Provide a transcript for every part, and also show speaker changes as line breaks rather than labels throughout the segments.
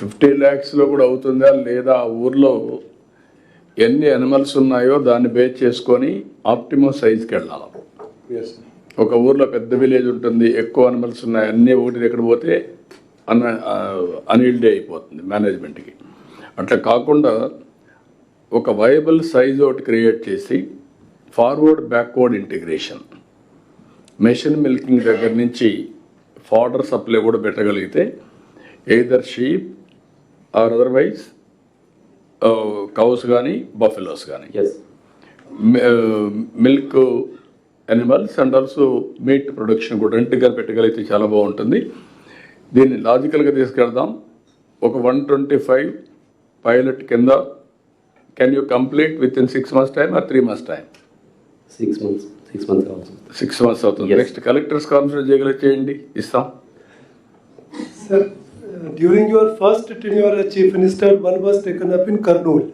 Fifty ల్యాక్స్లో కూడా అవుతుందా లేదా ఆ ఊర్లో ఎన్ని అనిమల్స్ ఉన్నాయో దాన్ని బేస్ చేసుకొని ఆప్టిమో సైజ్కి వెళ్ళాలి ఒక ఊర్లో పెద్ద విలేజ్ ఉంటుంది ఎక్కువ అనిమల్స్ ఉన్నాయి అన్నీ ఒకటి దగ్గర పోతే అన్ అనిల్డే అయిపోతుంది మేనేజ్మెంట్కి అట్లా కాకుండా ఒక వయబుల్ సైజ్ ఒకటి క్రియేట్ చేసి forward backward integration machine milking దగ్గర నుంచి ఫార్డర్ సప్లై కూడా పెట్టగలిగితే either sheep or otherwise cows కానీ బఫెలోస్ కానీ milk animals and also meat production కూడా రెంట్గా పెట్టగలిగితే చాలా బాగుంటుంది దీన్ని లాజికల్గా తీసుకెళ్దాం ఒక వన్ ట్వంటీ ఫైవ్ పైలట్ కింద can you complete with in six months time or three months
time six months six months
six months అవుతుంది నెక్స్ట్ కలెక్టర్స్ కాన్సల్ట్ చేయగలిగితే చేయండి ఇస్తాం
sir during your first tenure as Chief Minister, one was taken up in Karnool.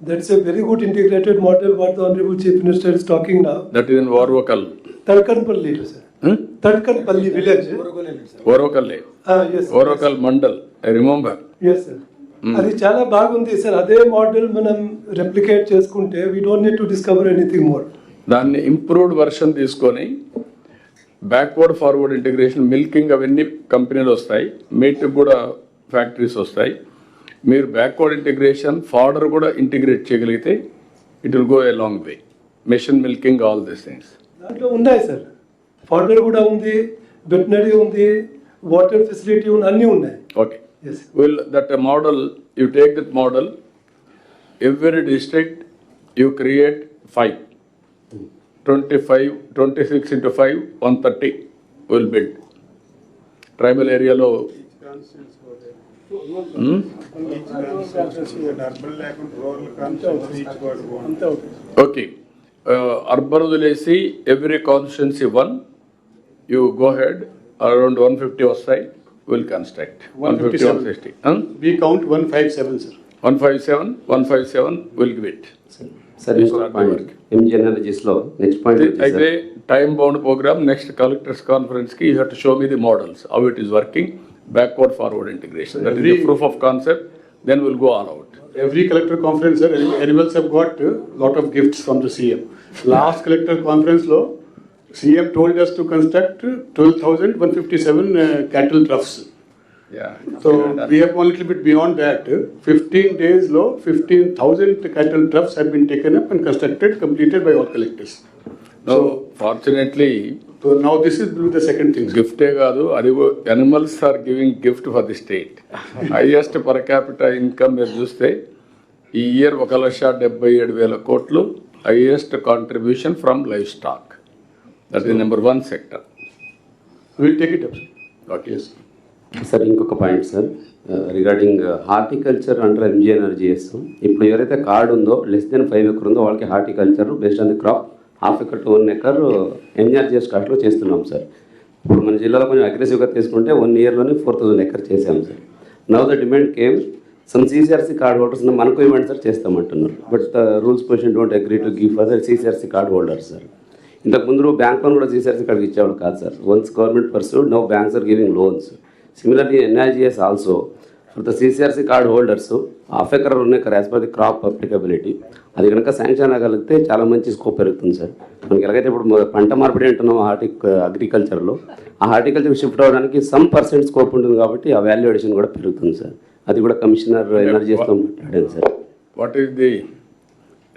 That's a very good integrated model what the Honorable Chief Minister is talking now.
That is in Warwakal.
Tarkanpalli, sir. Hmm? Tarkanpalli village.
Warwakal.
Ah, yes. Warwakal
yes. Mandal. I remember.
Yes, sir. అది చాలా బాగుంది sir అదే model మనం replicate చేసుకుంటే we don't need to discover anything more
దాన్ని improved version తీసుకొని backward forward integration milking అవన్నీ కంపెనీలు వస్తాయి మీట్కి కూడా ఫ్యాక్టరీస్ వస్తాయి మీరు బ్యాక్వర్డ్ ఇంటిగ్రేషన్ ఫార్డర్ కూడా ఇంటిగ్రేట్ చేయగలిగితే it will go along long way machine milking all this things
దాంట్లో ఉన్నాయి సార్ ఫార్డర్ కూడా ఉంది వెటనరీ ఉంది వాటర్ ఫెసిలిటీ ఉంది అన్నీ ఉన్నాయి okay
will that model you take that model every district you create five 25, 26 into 5, 130 will be it. Tribal area low. Hmm? Okay. Arbor,
urban village, every constituency one, you
go ahead, around 150 or side will construct. 150
We
count
157,
sir. 157,
157
will
give it. Sir, ఇంజనాలజీస్లో
అయితే time bound programme next collectors conference కి హెట్ show me the models of it is working backward forward integration that
is
proof of concept then will go all out
every collector conference animals have got lot of gifts from the CM last collector కాన్ఫరెన్స్లో CM told to construct twelve thousand one fifty seven cattle troughs yeah So we have a little bit beyond that. 15 days low, 15,000 cattle troughs have been taken up and constructed, completed by all collectors.
no, So fortunately,
so now this is the second thing.
గిఫ్టే animals are giving gift for the state highest per capita income income మీరు చూస్తే ఈ year ఒక లక్ష డెబ్బై ఏడు వేల కోట్లు highest contribution from livestock that is number one sector
will take it up
okay
sir ఇంకొక point sir regarding horticulture under చేస్తాం ఇప్పుడు ఎవరైతే కార్డు ఉందో లెస్ దెన్ ఫైవ్ ఎకర్ ఉందో వాళ్ళకి horticulture based on the crop half acre to one acre NRGS కార్డులో చేస్తున్నాం sir ఇప్పుడు మన జిల్లాలో కొంచెం అగ్రెసివ్గా తీసుకుంటే వన్ ఇయర్లోనే ఫోర్ థౌసండ్ ఎకర్ చేసాం sir now the demand came some CCRC card holders మనకు ఇవ్వండి sir చేస్తామంటున్నారు but rules position don't agree to give for their CCRC card holders sir ఇంతకు ముందు బ్యాంక్ లోన్ కూడా సీసీఆర్సీ కార్డుకి ఇచ్చేవాళ్ళు కాదు sir once government pursue no banks are giving loans similarly NIGS also for the CCRC card holders half acre ఉన్నాయి కదా as per the crop applicability అది కనుక శాంక్షన్ అవ్వగలిగితే చాలా మంచి స్కోప్ పెరుగుతుంది సార్ మనకి ఎలాగైతే ఇప్పుడు పంట మార్పిడి అంటున్నాం హార్టి అగ్రికల్చర్లో ఆ హార్టికల్చర్ షిఫ్ట్ అవ్వడానికి సమ్ పర్సెంట్ స్కోప్ ఉంటుంది కాబట్టి ఆ వాల్యుయేషన్ కూడా పెరుగుతుంది సార్ అది కూడా కమిషనర్ ఎనర్జీస్తో మాట్లాడాను sir
what is the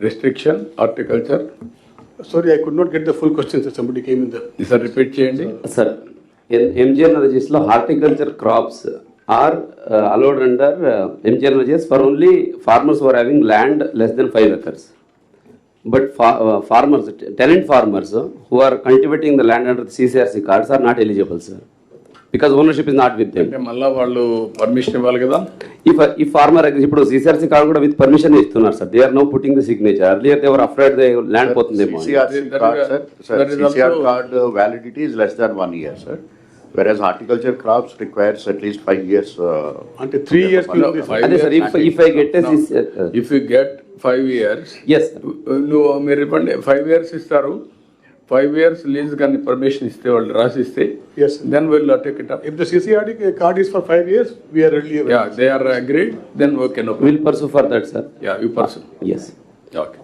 restriction horticulture
sorry I could not get the full question sir
sir repeat చేయండి
sir In MGNRGS, horticulture crops are allowed under MGNRGS for only farmers who are having land less than 5 acres. But farmers, tenant farmers who are cultivating the land under the CCRC cards are not eligible, sir. Because ownership is not with
them మళ్ళీ వాళ్ళు permission ఇవ్వాలి కదా
ఈ ఈ farmer agri ఇప్పుడు CCRC card కూడా with permission ఇస్తున్నారు sir they are no putting the signature earlier they afraid they land పోతుందేమో
card validity is less than one year sir versus horticulture crops requires at five years uh,
అంటే three years three years.
Five
years. Sir, if if
I get uh, this, is,
uh,
నువ్వు మీరు ఇవ్వండి five years ఇస్తారు five years lease కానీ permission ఇస్తే వాళ్ళు రాసిస్తే
Yes, sir.
Then will take it up
If the CCRD card is for five years, we are readily
yeah
available.
They are agreed then okay no
will pursue for that sir
yeah you person
yes
okay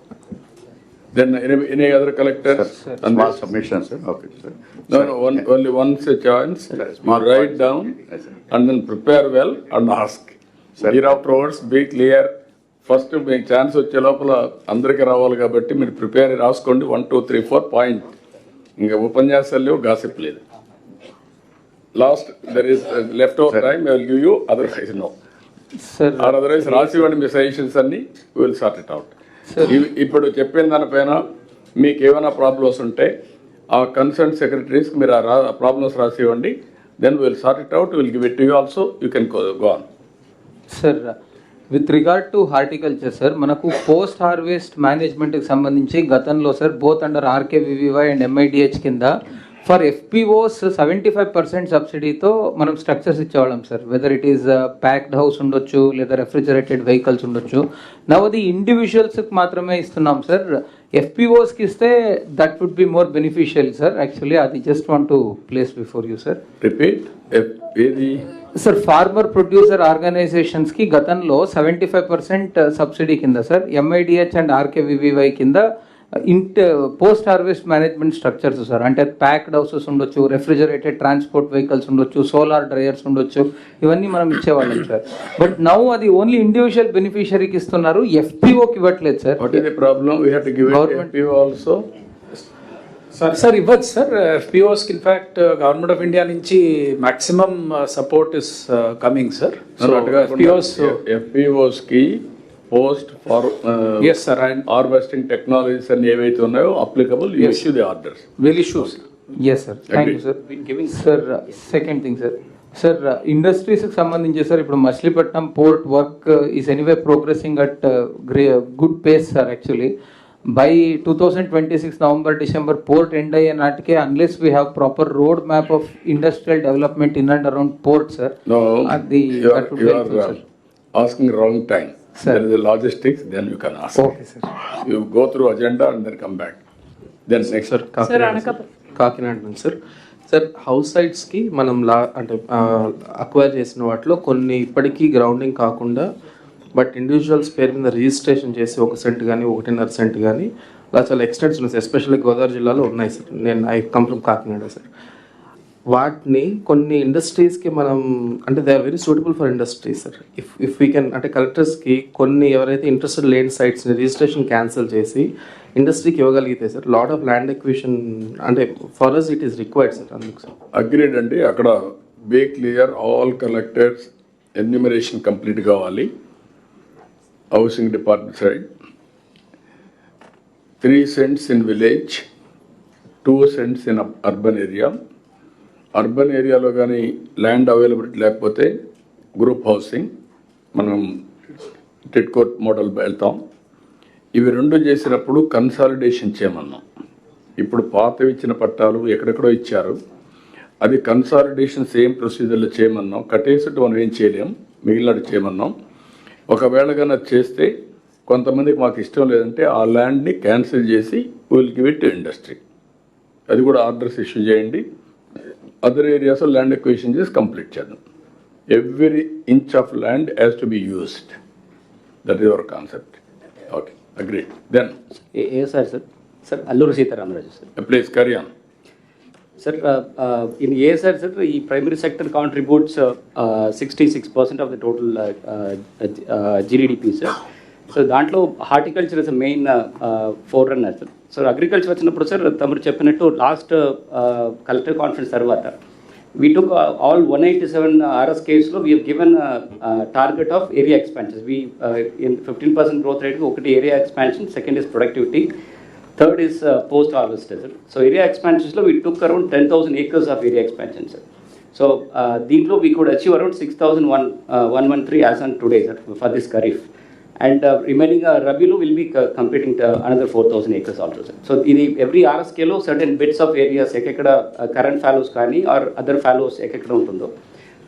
then any other collector
Small submission, sir, okay, sir.
No, no, one, only once a chance.
Sir,
You
small
write
points.
down
Yes, sir.
and then prepare well and ask.
Sir.
Hereafterwards, be clear. First మీకు chance వచ్చే లోపల అందరికీ రావాలి కాబట్టి మీరు prepare రాసుకోండి one two three four point ఇంకా ఉపన్యాసాలు లేవు గాసిప్ లేదు last there is left over I will give you otherwise no
sir
or otherwise రాసివ్వండి మీ సజెషన్స్ అన్ని విల్ సార్ట్ ఇట్ అవుట్ ఇప్పుడు చెప్పిన దానిపైన మీకు ఏమైనా ప్రాబ్లమ్స్ ఉంటే ఆ కన్సర్న్ సెక్రటరీస్కి మీరు ఆ రా problems రాసివ్వండి then will sort it out will give it you also you can go on
sir with regard to horticulture sir మనకు పోస్ట్ హార్వెస్ట్ మేనేజ్మెంట్కి సంబంధించి గతంలో sir both under RKVY and MIDH కింద for FPOs seventy five percent సబ్సిడీతో మనం structures ఇచ్చేవాళ్ళం sir whether it is packed house ఉండొచ్చు లేదా రెఫ్రిజరేటెడ్ vehicles ఉండొచ్చు నవది ఇండివిజువల్స్కి మాత్రమే ఇస్తున్నాం సార్ ఎఫ్పిఓస్కి ఇస్తే that would be more beneficial sir actually అది just want to place before
you sir
repeat sir farmer producer ఆర్గనైజేషన్స్కి గతంలో సెవెంటీ ఫైవ్ పర్సెంట్ సబ్సిడీ కింద సార్ ఎంఐడిహెచ్ అండ్ ఆర్కేవివివై కింద ఇంట post harvest management structures sir అంటే packed houses ఉండొచ్చు refrigerated transport vehicles ఉండొచ్చు solar dryers ఉండొచ్చు ఇవన్నీ మనం ఇచ్చేవాళ్ళం సార్ బట్ నౌ అది ఓన్లీ ఇండివిజువల్ బెనిఫిషియరీకి ఇస్తున్నారు ఎఫ్పిఓకి ఇవ్వట్లేదు sir
what also
sir sir ఇవ్వచ్చు sir ఎఫ్పిఓస్కి in fact government of India నుంచి maximum support is coming sir FPOs uh,
uh, ఎఫ్పిఓస్కి post for
yes sir and
harvesting technologies అన్ని ఏవైతే ఉన్నాయో applicable issue the orders will
issue yes
sir thank you sir giving sir second thing sir sir ఇండస్ట్రీస్కి సంబంధించి sir ఇప్పుడు Machilipatnam port work is anyway progressing at great good pace sir actually by two thousand twenty six November December port end అయ్యే నాటికే unless we have proper road map of industrial development in and around port
sir
అది
asking wrong time
sir
the logistics then you can as
okay sir
You go through agenda and then come back then next
sir Kakinada నుంచి sir sir house సైట్స్కి మనం లా అంటే acquire చేసిన వాటిలో కొన్ని ఇప్పటికీ grounding కాకుండా బట్ ఇండివిజువల్స్ పేరు మీద రిజిస్ట్రేషన్ చేసి ఒక సెంట్ కానీ ఒకటిన్నర సెంట్ కానీ అలా చాలా ఎక్స్టెంట్స్ ఉన్నాయి సార్ ఎస్పెషల్లీ గోదావరి జిల్లాలో ఉన్నాయి సార్ నేను ఐ కంప్లీట్ కాకినాడ సార్ వాటిని కొన్ని ఇండస్ట్రీస్కి మనం అంటే they are very suitable for industries sir if if we can అంటే కలెక్టర్స్కి కొన్ని ఎవరైతే ఇంట్రెస్టెడ్ లేని సైట్స్ని రిజిస్ట్రేషన్ క్యాన్సిల్ చేసి ఇండస్ట్రీకి ఇవ్వగలిగితే sir lot of land acquisition అంటే for us it is required sir అందుకు సార్
అగ్రీడ్ అండి అక్కడ be clear all collectors enumeration complete కావాలి housing department side three cents in village two cents in urban area urban ఏరియాలో కానీ land availability లేకపోతే group housing మనం court model వెళ్తాం ఇవి రెండు చేసినప్పుడు కన్సాలిడేషన్ చేయమన్నాం ఇప్పుడు పాత ఇచ్చిన పట్టాలు ఎక్కడెక్కడో ఇచ్చారు అది కన్సాలిడేషన్ సేమ్ ప్రొసీజర్లో చేయమన్నాం కట్టేసిట్టు మనం ఏం చేయలేం మిగిలినట్టు చేయమన్నాం ఒకవేళ కానీ చేస్తే కొంతమందికి మాకు ఇష్టం లేదంటే ఆ ల్యాండ్ని క్యాన్సిల్ చేసి వీళ్ళకి గివ్ ఇండస్ట్రీ అది కూడా ఆర్డర్స్ ఇష్యూ చేయండి other areas of land acquisition is complete. Every inch of land has to be used. That is our concept. Okay,
agreed. Then. Yes, sir, sir. Sir, Allur sir.
Uh, please, carry
on. Sir, uh, uh, in ASR, sir, the primary sector contributes 66% of the total GDP, sir. So దాంట్లో horticulture is main forerunner sir sir agriculture వచ్చినప్పుడు sir తమరు చెప్పినట్టు last collector conference తర్వాత we took all one eighty seven RS కేసులో we given target of area expansion we fifteen percent growth రేట్కి ఒకటి area expansion second is productivity third is post harvest sir so area ఎక్స్పాన్షన్స్లో we took around ten thousand acres of area expansion sir so దీంట్లో we could achieve around six thousand one one one three as and today sir for this kharif and remaining రబీలో will be completing another four thousand acres also sir so ఇది every ఆర్ఎస్కేలో certain bits of areas ఎక్కడ current fallows కానీ or other ఫ్యాలోస్ ఎక్కడ ఉంటుందో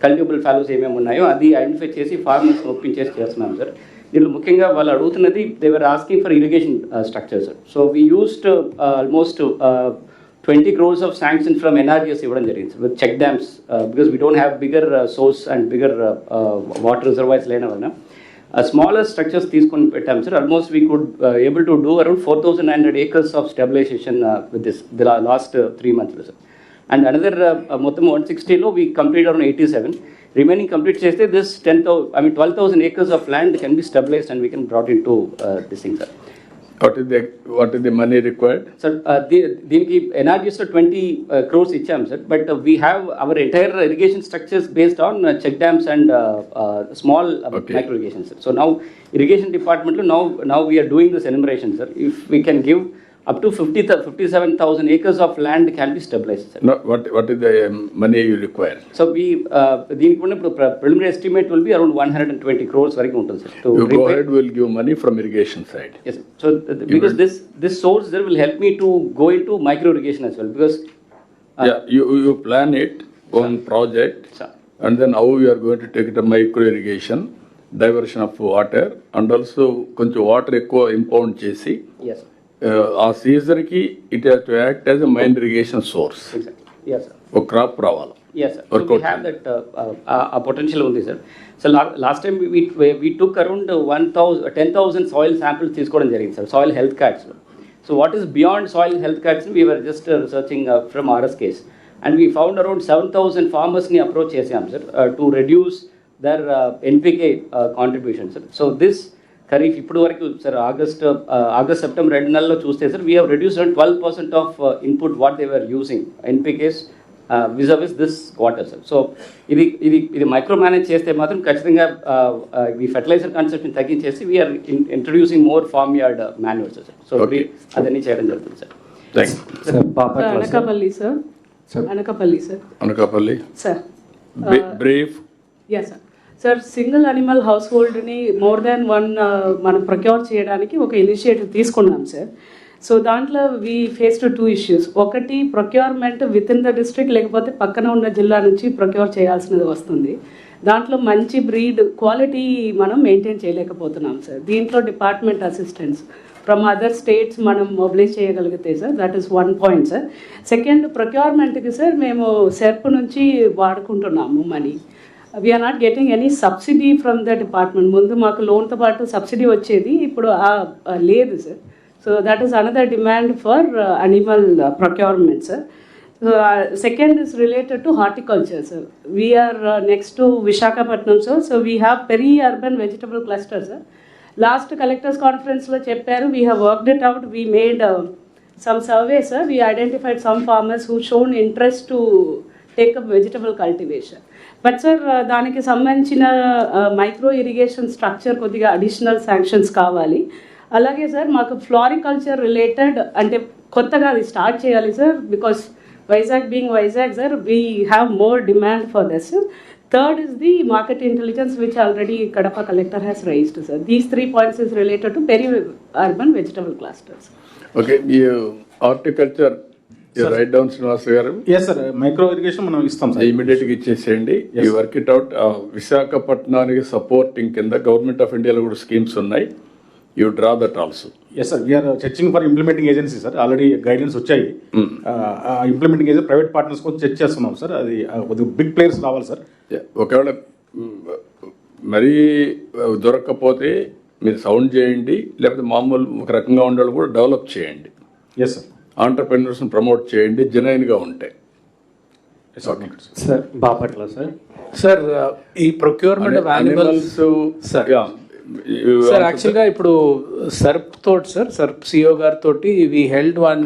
కల్టిబుల్ ఫ్యాలోస్ ఏమేమి ఉన్నాయో అది ఐడెంటిఫై చేసి ఫార్మర్స్ ఒప్పించేసి చేస్తున్నాం సార్ దీనిలో ముఖ్యంగా వాళ్ళు అడుగుతున్నది they're asking for irrigation structure sir so we used almost twenty crores of sanction from NRGS ఇవ్వడం జరిగింది with check dams because we don't have bigger source and bigger water reservoirs లేని వలన smaller structures తీసుకొని పెట్టాము sir almost we could able to do around four thousand nine hundred acres of stabilisation with this the last three మంత్స్లో sir and another మొత్తం one సిక్స్టీలో we complete around eighty seven remaining complete చేస్తే this ten thou I mean twelve thousand acres of land can be stabilised and we can brought in to this thing sir
What is the what is the money required?
Sir, uh, the NRG is 20 crores each time, sir. But we have our entire irrigation structures based on uh, check
dams
and uh, uh, small micro irrigation, sir. So now, irrigation department, now, now we are doing this enumeration, sir. If we can give Up to fifty fifty seven thousand acres of land can be stabilize sir
No, what, what is the um, money you require?
So we దీనికి కూడా ఇప్పుడు preliminary estimate will be around one hundred and twenty crores వరకు ఉంటుంది sir
You go ahead, we'll give money from irrigation side.
Yes, sir. so uh, because this this source there will help me to go into micro irrigation as well because uh,
Yeah, you, you plan it on project
Sir.
and then how you are going to take it to micro irrigation, diversion of water and also కొంచెం water ఎక్కువ impound చేసి
yes, sir.
uh, uh, our season it has to act as a main irrigation source.
Exactly. Yes, sir.
For crop pravala.
Yes, sir. So we have that uh, uh, uh potential only, sir. So last time we, we took around 1,000, 10,000 soil samples this code in sir. Soil health cards. So what is beyond soil health cards? We were just researching uh, from RS case, and we found around 7,000 farmers ni approach SM, sir, to reduce their uh, NPK uh, contributions. So this. Kharif ఇప్పుడు వరకు sir August August September రెండు నెలల్లో చూస్తే sir we have reduce and twelve percent of input what they were using NPKs విజర్విస్ this quarter sir so ఇది ఇది ఇది micro manage చేస్తే మాత్రం ఖచ్చితంగా ఈ ఫెర్టిలైజర్ కన్సెప్షన్ తగ్గించేసి we're introducing more farm yard manuals sir
so
అదన్నీ చేయడం జరుగుతుంది
sir
Anakapalli sir Anakapalli sir
Anakapalli
sir
brief
yeah sir sir single animal house హోల్డ్ని more than one మనం ప్రొక్యూర్ చేయడానికి ఒక ఇనిషియేటివ్ తీసుకున్నాం సార్ సో దాంట్లో we face to two issues ఒకటి procurement with in the district లేకపోతే పక్కన ఉన్న జిల్లా నుంచి ప్రొక్యూర్ చేయాల్సినది వస్తుంది దాంట్లో మంచి బ్రీడ్ క్వాలిటీ మనం మెయింటైన్ చేయలేకపోతున్నాం సార్ దీంట్లో department assistants from other states మనం మొబిలైజ్ చేయగలిగితే sir that is one point sir second ప్రొక్యూర్మెంట్కి sir మేము సెర్ప్ నుంచి వాడుకుంటున్నాము money we are not getting any subsidy from the department ముందు మాకు లోన్తో పాటు సబ్సిడీ వచ్చేది ఇప్పుడు లేదు sir so that is another demand for animal procurement sir so second is related to horticulture sir we're next to Visakhapatnam sir so we have peri urban vegetable cluster sir last collectors కాన్ఫరెన్స్లో చెప్పారు we have worked it out we made some survey sir we identified some farmers who shown interest to take up vegetable cultivation but sir uh, దానికి సంబంధించిన micro irrigation structure కొద్దిగా additional sanctions కావాలి అలాగే sir మాకు ఫ్లారికల్చర్ related అంటే కొత్తగా అది start చేయాలి sir because Vizag being Vizag sir we have more demand for this third is the market intelligence which already Kadapa collector has raised sir these three points is related to peri urban vegetable
clusters okay horticulture write down Srinivasa garu
yes sir micro irrigation మనం ఇస్తాం sir
immediate గా ఇచ్చేసేయండి ఈ work it out విశాఖపట్నానికి supporting కింద government of ఇండియాలో కూడా schemes ఉన్నాయి you draw that also
yes sir we're చర్చింగ్ for implementing agency sir already guidance వచ్చాయి ఇంప్లిమెంటింగ్ ఏజెన్సీ ప్రైవేట్ పార్ట్నర్స్ కోసం చర్చ చేస్తున్నాం సార్ అది బిగ్ ప్లేయర్స్ రావాలి సార్
ఒకవేళ మరీ దొరక్కపోతే మీరు సౌండ్ చేయండి లేకపోతే మామూలు ఒక రకంగా ఉండేవాళ్ళు కూడా డెవలప్ చేయండి
ఎస్ సార్
ఆంటర్ప్రెన్యూర్స్ని ప్రమోట్ చేయండి జెనైన్గా ఉంటాయి
సార్
బాపట్ల సార్
సార్ ఈ procurement of animals
sir
sir యాక్చువల్గా ఇప్పుడు సర్ప్ తోటి సార్ సర్ప్ సిఓ గారితో వి హెల్డ్ వన్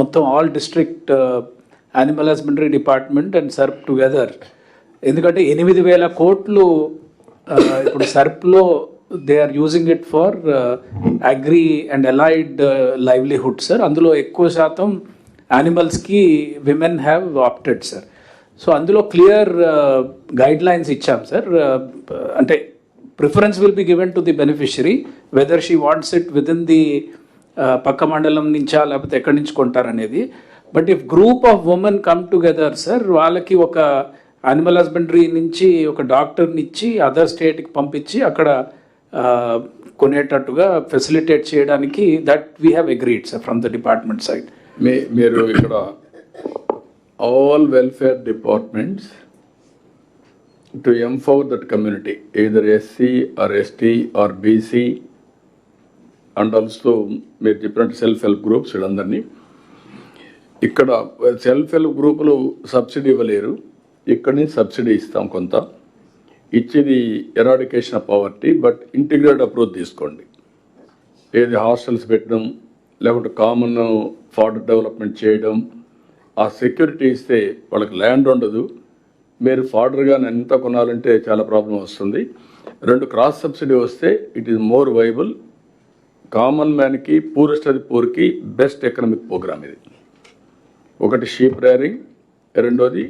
మొత్తం all district animal husbandry department and SERP together ఎందుకంటే ఎనిమిది వేల కోట్లు uh, ఇప్పుడు సర్ప్లో they are using it for uh, agri and allied uh, livelihood sir అందులో ఎక్కువ శాతం యానిమల్స్కి women have opted sir so అందులో క్లియర్ uh, గైడ్ లైన్స్ ఇచ్చాం సార్ అంటే preference will be given to the beneficiary whether she wants it within the పక్క మండలం నుంచా లేకపోతే ఎక్కడి నుంచి కొంటారనేది but if group of women come together sir వాళ్ళకి ఒక అనిమల్ హస్బెండరీ నుంచి ఒక డాక్టర్ని ఇచ్చి అదర్ స్టేట్కి పంపించి అక్కడ కొనేటట్టుగా ఫెసిలిటేట్ చేయడానికి that we have agreed sir from the department side
మీ మీరు ఇక్కడ all welfare departments to empower that community either SC or ST or BC and also మీరు చెప్పినట్టు సెల్ఫ్ హెల్ప్ గ్రూప్స్ వీళ్ళందరినీ ఇక్కడ సెల్ఫ్ హెల్ప్ గ్రూపులు సబ్సిడీ ఇవ్వలేరు ఇక్కడిని సబ్సిడీ ఇస్తాం కొంత ఇచ్చేది eradication of poverty but integrated approach తీసుకోండి ఏది హాస్టల్స్ పెట్టడం లేకుంటే కామన్ ఫార్డర్ డెవలప్మెంట్ చేయడం ఆ సెక్యూరిటీ ఇస్తే వాళ్ళకి ల్యాండ్ ఉండదు మీరు ఫార్డర్గా ఎంత కొనాలంటే చాలా ప్రాబ్లం వస్తుంది రెండు క్రాస్ సబ్సిడీ వస్తే it is more viable common మ్యాన్కి poorest అది పూర్కి బెస్ట్ ఎకనామిక్ ప్రోగ్రామ్ ఇది ఒకటి షీప్ రేరింగ్ రెండోది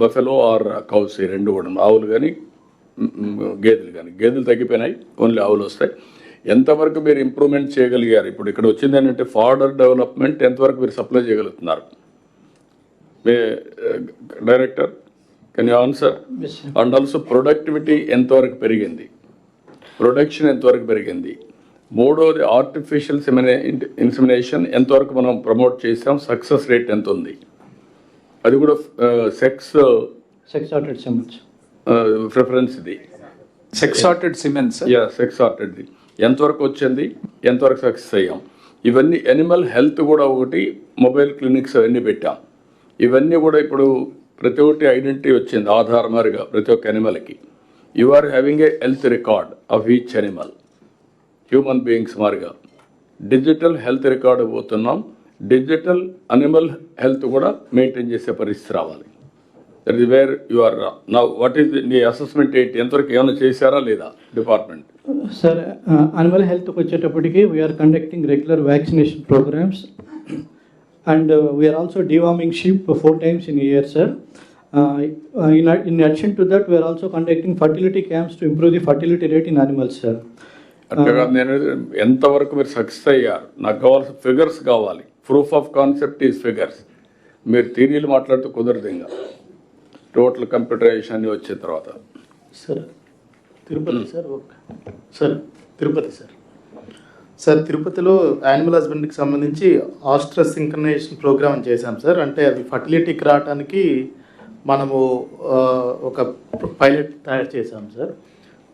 బఫెలో ఆర్ కౌస్ ఈ రెండు కూడా ఆవులు కానీ గేదెలు కానీ గేదెలు తగ్గిపోయినాయి ఓన్లీ ఆవులు వస్తాయి ఎంతవరకు మీరు ఇంప్రూవ్మెంట్ చేయగలిగారు ఇప్పుడు ఇక్కడ వచ్చింది ఏంటంటే ఫార్డర్ డెవలప్మెంట్ ఎంతవరకు మీరు సప్లై చేయగలుగుతున్నారు మీ director can you answer and also productivity ఎంతవరకు పెరిగింది ప్రొడక్షన్ ఎంతవరకు పెరిగింది మూడోది ఆర్టిఫిషియల్ ఇన్సిమినేషన్ ఎంతవరకు మనం ప్రమోట్ చేసాం సక్సెస్ రేట్ ఎంత ఉంది అది కూడా sex
sex sorted semens
preference ఇది
sex sorted semens
yeah sex sorted ఎంతవరకు వచ్చింది ఎంతవరకు సక్సెస్ అయ్యాం ఇవన్నీ ఎనిమల్ హెల్త్ కూడా ఒకటి మొబైల్ క్లినిక్స్ అవన్నీ పెట్టాం ఇవన్నీ కూడా ఇప్పుడు ప్రతి ఒక్కటి ఐడెంటిటీ వచ్చింది ఆధార్ మారిగా ప్రతి ఒక్క అనిమల్కి you are having a health record of each animal human beings మారిగా డిజిటల్ హెల్త్ రికార్డు పోతున్నాం డిజిటల్ అనిమల్ హెల్త్ కూడా మెయింటైన్ చేసే పరిస్థితి రావాలి that is where you are నా వాట్ ఈస్ నీ అసెస్మెంట్ ఏంటి ఎంతవరకు ఏమైనా చేశారా లేదా డిపార్ట్మెంట్
సార్ అనిమల్ హెల్త్కి వచ్చేటప్పటికి we're conducting regular vaccination programmes and we're also deworming sheep four times in year sir in in addition to that we're also conducting fertility camps to improve the fertility rate in
animals sir నేను ఎంతవరకు మీరు success అయ్యారు నాకు కావాల్సిన figures కావాలి proof of concept is figures మీరు థీరీలు మాట్లాడుతూ కుదరదు ఇంకా టోటల్ కంప్యూటరైజేషన్ అని వచ్చిన తర్వాత
sir Tirupati sir okay sir Tirupati sir sir తిరుపతిలో యానిమల్ హస్బెండ్కి సంబంధించి ఆస్ట్రస్ సింకనైజేషన్ ప్రోగ్రామ్ చేశాం సార్ అంటే అది ఫర్టిలిటీకి రావడానికి మనము ఒక పైలట్ తయారు చేశాం సార్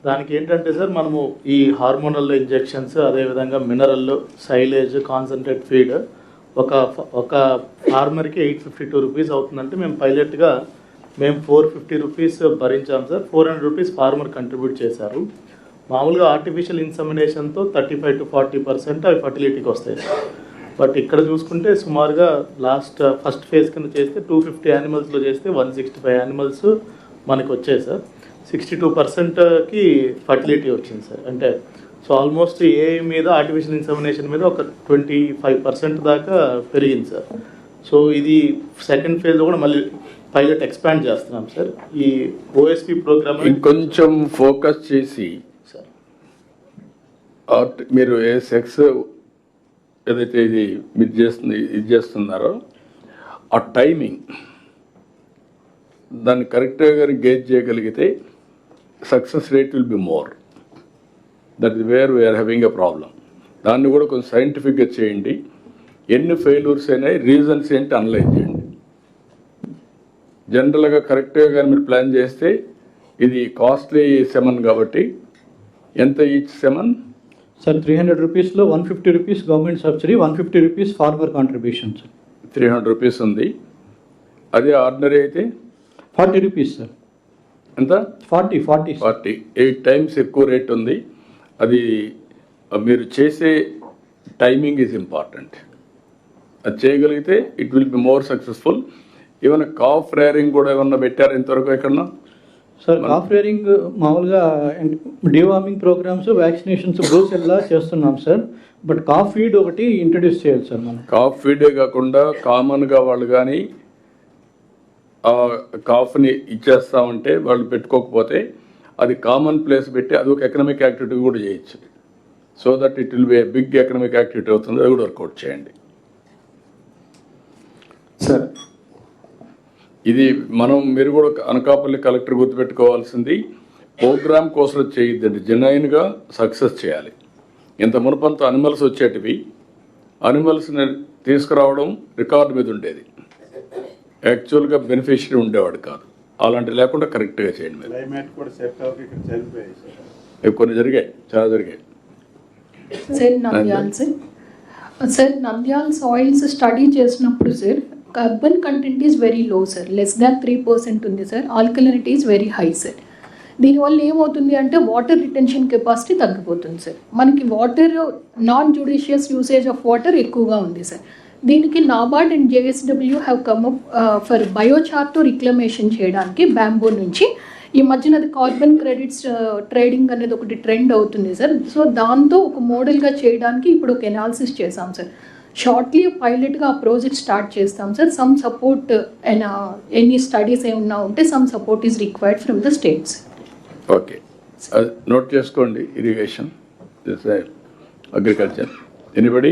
దానికి ఏంటంటే సార్ మనము ఈ హార్మోనల్ ఇంజెక్షన్స్ అదేవిధంగా మినరల్ సైలేజ్ కాన్సన్ట్రేట్ ఫీడ్ ఒక ఒక ఫార్మర్కి ఎయిట్ ఫిఫ్టీ టూ రూపీస్ అవుతుందంటే మేము పైలట్గా మేము four fifty rupees భరించాం sir four hundred rupees farmer contribute చేశారు మామూలుగా artificial ఇన్సమినేషన్తో thirty five to forty percent అవి ఫర్టిలిటీకి వస్తాయి బట్ ఇక్కడ చూసుకుంటే సుమారుగా లాస్ట్ ఫస్ట్ ఫేజ్ కింద చేస్తే టూ ఫిఫ్టీ యానిమల్స్లో చేస్తే వన్ సిక్స్టీ ఫైవ్ యానిమల్స్ మనకు వచ్చాయి సార్ సిక్స్టీ టూ పర్సెంట్కి ఫర్టిలిటీ వచ్చింది సార్ అంటే సో ఆల్మోస్ట్ ఏఐ మీద ఆర్టిఫిషియల్ ఇన్సమినేషన్ మీద ఒక ట్వంటీ ఫైవ్ పర్సెంట్ దాకా పెరిగింది సార్ సో ఇది సెకండ్ ఫేజ్ కూడా మళ్ళీ పైలట్ ఎక్స్పాండ్ చేస్తున్నాం సార్ ఈ ఓఎస్పీ ప్రోగ్రామ్
కొంచెం ఫోకస్ చేసి
సార్
ఆర్ట్ మీరు ఏ సెక్స్ ఏదైతే ఇది మీరు చేస్తుంది ఇది చేస్తున్నారో ఆ టైమింగ్ దాన్ని కరెక్ట్గా గేజ్ చేయగలిగితే success rate will be more that is where we are having a problem దాన్ని కూడా కొంచెం సైంటిఫిక్గా చేయండి ఎన్ని ఫెయిల్యూర్స్ అయినాయి రీజన్స్ ఏంటి అనలైజ్ చేయండి జనరల్గా కరెక్ట్గా కానీ మీరు ప్లాన్ చేస్తే ఇది కాస్ట్లీ సెమన్ కాబట్టి ఎంత each semen
sir three hundred రూపీస్లో one fifty rupees government subsidy one fifty rupees farmer contribution sir
three hundred rupees ఉంది అదే ఆర్డినరీ అయితే
ఫార్టీ రూపీస్ సార్
ఎంత
forty forty
forty eight times ఎక్కువ రేట్ ఉంది అది మీరు చేసే టైమింగ్ ఈజ్ ఇంపార్టెంట్ అది చేయగలిగితే it will be more successful ఏమైనా కాఫ్ రేరింగ్ కూడా ఏమన్నా పెట్టారు ఇంతవరకు ఎక్కడన్నా
సార్ కాఫ్ రేరింగ్ మామూలుగా డివార్మింగ్ ప్రోగ్రామ్స్ వ్యాక్సినేషన్స్ బూస్ ఎలా చేస్తున్నాం సార్ బట్ కాఫ్ ఫీడ్ ఒకటి ఇంట్రడ్యూస్ చేయాలి సార్ మనం
కాఫ్ ఫీడే కాకుండా కామన్గా వాళ్ళు కానీ కాఫ్ని ఇచ్చేస్తామంటే వాళ్ళు పెట్టుకోకపోతే అది కామన్ ప్లేస్ పెట్టి అది ఒక ఎకనామిక్ యాక్టివిటీ కూడా చేయొచ్చు so that it will be a big economic activity అవుతుంది అది కూడా వర్కౌట్ చేయండి
సార్
ఇది మనం మీరు కూడా అనకాపల్లి కలెక్టర్ గుర్తుపెట్టుకోవాల్సింది ప్రోగ్రామ్ కోసం చేయొద్దండి జెన్యున్గా సక్సెస్ చేయాలి ఇంత మునుపంత అనిమల్స్ వచ్చేటివి అనిమల్స్ని తీసుకురావడం రికార్డు మీద ఉండేది యాక్చువల్గా బెనిఫిషియరీ ఉండేవాడు కాదు అలాంటివి లేకుండా కరెక్ట్గా చేయండి మీరు కొన్ని జరిగాయి చాలా జరిగాయి
sir Nandyal sir sir soils study చేసినప్పుడు sir carbon content is very low sir less than three percent ఉంది sir alkalinity is very high sir దీనివల్ల ఏమవుతుంది అంటే వాటర్ రిటెన్షన్ కెపాసిటీ తగ్గిపోతుంది సార్ మనకి water non judicious usage of water ఎక్కువగా ఉంది sir దీనికి NABARD and JSW have come up for బయోచార్తో reclamation చేయడానికి బ్యాంబూ నుంచి ఈ మధ్యన అది కార్బన్ క్రెడిట్స్ ట్రేడింగ్ అనేది ఒకటి ట్రెండ్ అవుతుంది సార్ సో దాంతో ఒక మోడల్గా చేయడానికి ఇప్పుడు ఒక ఎనాలిసిస్ చేసాం సార్ షార్ట్లీ పైలట్గా ఆ ప్రాజెక్ట్ స్టార్ట్ చేస్తాం sir some support and any studies ఏమన్నా ఉంటే some support is required from the
states okay note చేసుకోండి irrigation agriculture anybody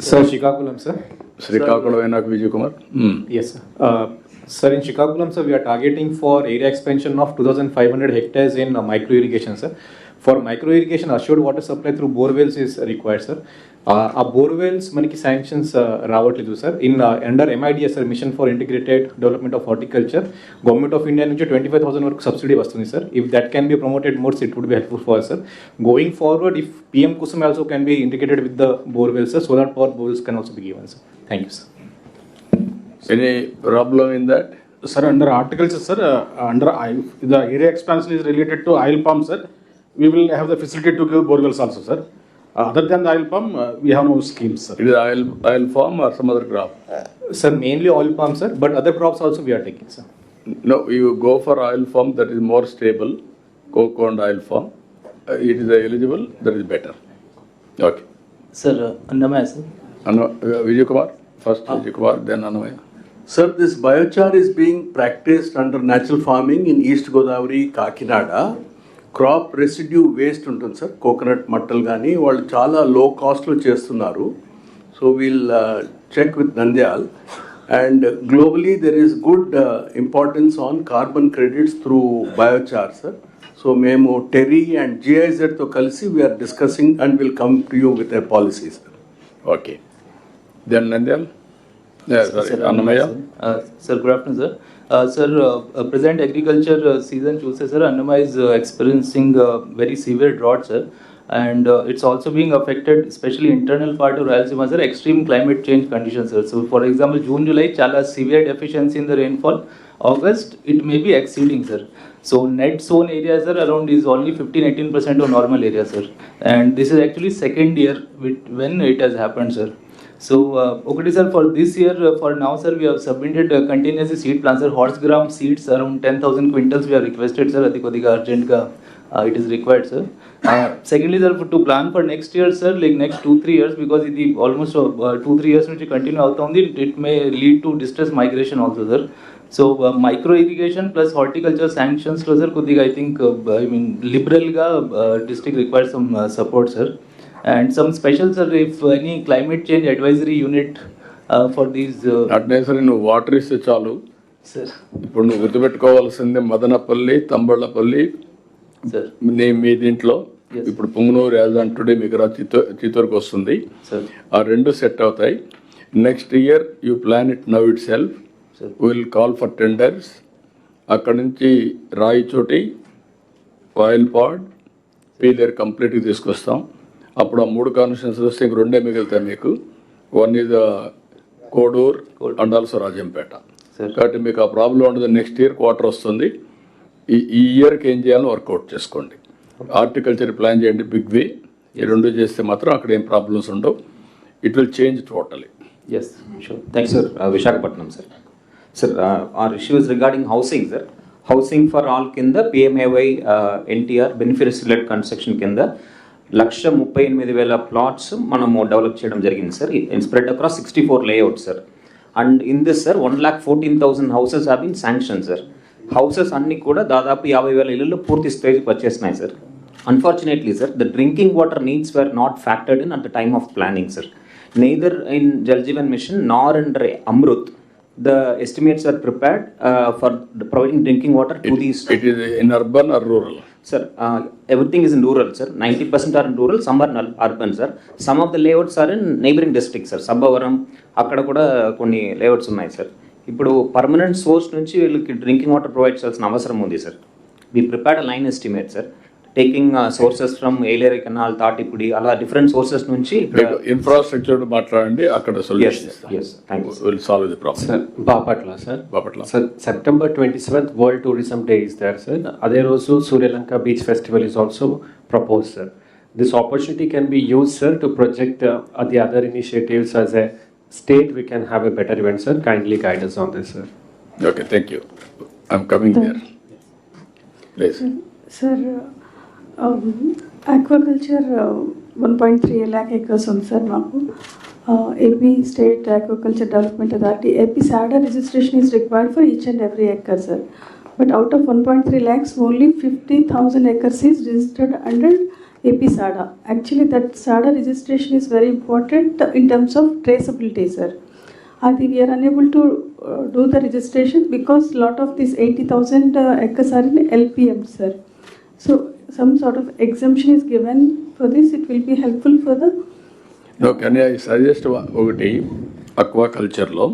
Sir, Srikakulam, sir.
Srikakulam and Vijay Kumar. Mm.
Yes, sir. Uh, sir, in Srikakulam, sir, we are targeting for area expansion of 2,500 hectares in uh, micro irrigation, sir. For micro irrigation, assured water supply through bore wells is required, sir. Uh, our borewells, many sanctions, uh, sir. In uh, under MIDS, sir, Mission for Integrated Development of Horticulture, Government of India, 25,000 work subsidy sir. If that can be promoted more, it would be helpful for us, sir. Going forward, if PM Kusum also can be integrated with the borewells, sir, solar power wells can also be given, sir. Thanks, sir.
Any problem in that?
Sir, under articles, sir, uh, under the area expansion is related to oil palm, sir we will have the facility to give borewells also, sir. Uh, other than the oil palm, uh, we have no schemes, sir.
It is oil, oil palm or some other crop?
Uh, sir, mainly oil palm, sir, but other crops also we are taking, sir.
No, you go for oil palm that is more stable, cocoa and oil palm. Uh, it is eligible, that is better. Okay.
Sir, uh, Annamaya, sir.
uh, Vijay Kumar, first Vijay Kumar, then Annamaya.
Sir, this biochar is being practiced under natural farming in East Godavari, Kakinada. Crop residue waste ఉంటుంది sir coconut మట్టలు కానీ వాళ్ళు చాలా low కాస్ట్లో చేస్తున్నారు so we'll check with Nandyal and globally there is good importance on carbon credits through biochar sir so మేము TERI and జిఐజెడ్తో కలిసి we're discussing and will come to you with a policy sir
okay then Nandyal
sir good afternoon sir Uh, sir, uh, uh, present agriculture season, choose, sir, Annama is experiencing very severe drought, sir and uh, it's also being affected, especially internal part of Rayalaseema, sir, extreme climate change conditions, sir. So, for example, June, July, chala severe deficiency in the rainfall. August, it may be exceeding, sir. So, net zone area, sir, around is only 15-18% of normal area, sir. And this is actually second year with, when it has happened, sir. So, uh, okay, sir, for this year, uh, for now, sir, we have submitted uh, continuous seed plans, sir. Horse gram seeds around 10,000 quintals we have requested, sir. Adhik adhik urgent ka, uh, it is required, sir. Uh, secondly, sir, for, to plan for next year, sir, like next 2 3 years, because it is almost uh, 3 three years which continue out on it, it may lead to distress migration also, sir. So uh, micro irrigation plus horticulture sanctions, sir, could I think uh, I mean liberal ga uh, district requires some uh, support, sir. uh, and some special sir if any climate change advisory unit uh, for these. Uh,
నువ్వు water ఇస్తే చాలు
sir,
ఇప్పుడు నువ్వు గుర్తుపెట్టుకోవాల్సింది Madanapalle Thamballapalle
sir
నేను మీ దీంట్లో ఇప్పుడు Punganur as today మీకు రా చిత్తూరుకు వస్తుంది ఆ రెండు సెట్ అవుతాయి next year you plan it now
itself
will call for tenders అక్కడ నుంచి రాయిచోటి ఆయిల్ పాడ్ పీలేరు కంప్లీట్గా తీసుకొస్తాం అప్పుడు ఆ మూడు కాన్స్టిట్యూన్స్ వస్తే ఇంక రెండే మిగులుతాయి మీకు one is Kodur and also Rajampet కాబట్టి మీకు ఆ ప్రాబ్లం ఉండదు నెక్స్ట్ ఇయర్ క్వార్టర్ వస్తుంది ఈ ఈ ఇయర్కి ఏం చేయాలో వర్కౌట్ చేసుకోండి హార్టికల్చర్ ప్లాన్ చేయండి బిగ్ వి ఈ రెండు చేస్తే మాత్రం అక్కడ ఏం ప్రాబ్లమ్స్ ఉండవు it will change totally
yes sure
thank sir Visakhapatnam sir sir are issues regarding housing sir housing for all కింద పిఎంఏవై ఎన్టీఆర్ బెనిఫిట్ కన్స్ట్రక్షన్ కింద లక్ష ముప్పై ఎనిమిది వేల ప్లాట్స్ మనము డెవలప్ చేయడం జరిగింది sir spread across sixty four layout sir and in this sir one lakh fourteen thousand houses have been sanction sir houses అన్నీ కూడా దాదాపు యాభై వేల ఇళ్ళు పూర్తి స్టేజ్కి వచ్చేసినాయి sir unfortunately sir the drinking water needs were not factored in at the time of planning sir neither in Jal Jeevan mission nor and Amrut the estimates are prepared for providing drinking water to these
it, these. It rural
sir everything is in rural sir ninety percent are in rural some are urban sir some of the layouts are in neighbouring district sir Sabbavaram అక్కడ కూడా కొన్ని layouts ఉన్నాయి sir ఇప్పుడు permanent source నుంచి వీళ్ళకి drinking water provide చేయాల్సిన అవసరం ఉంది sir we prepared line estimate sir taking sources from Yeleru canal Tatipudi అలా డిఫరెంట్ సోర్సెస్ నుంచి
ఇన్ఫ్రాస్ట్రక్చర్ మాట్లాడండి అక్కడ
sir
Bapatla sir
Bapatla
sir September twenty seventh world tourism day is there sir అదే రోజు Suryalanka beach festival is also propose sir this opportunity can be use sir to project the other initiatives as a state we can have a better event, sir kindly guidance on this sir
okay thank you I'm coming there please
sir aquaculture one point three lakh acres ఉంది sir మాకు AP state aquaculture development authority AP SADA registration is required for each and every acre sir but out of one point three lakhs only fifty thousand acres is registered under AP SADA actually that SADA registration is very important in terms of traceability sir అది we're unable to do the registration because lot of this eighty thousand acres are in LPM sir so some sort of exemption is given for this. It will be helpful for the
no can I suggest ఒకటి aqua కల్చర్లో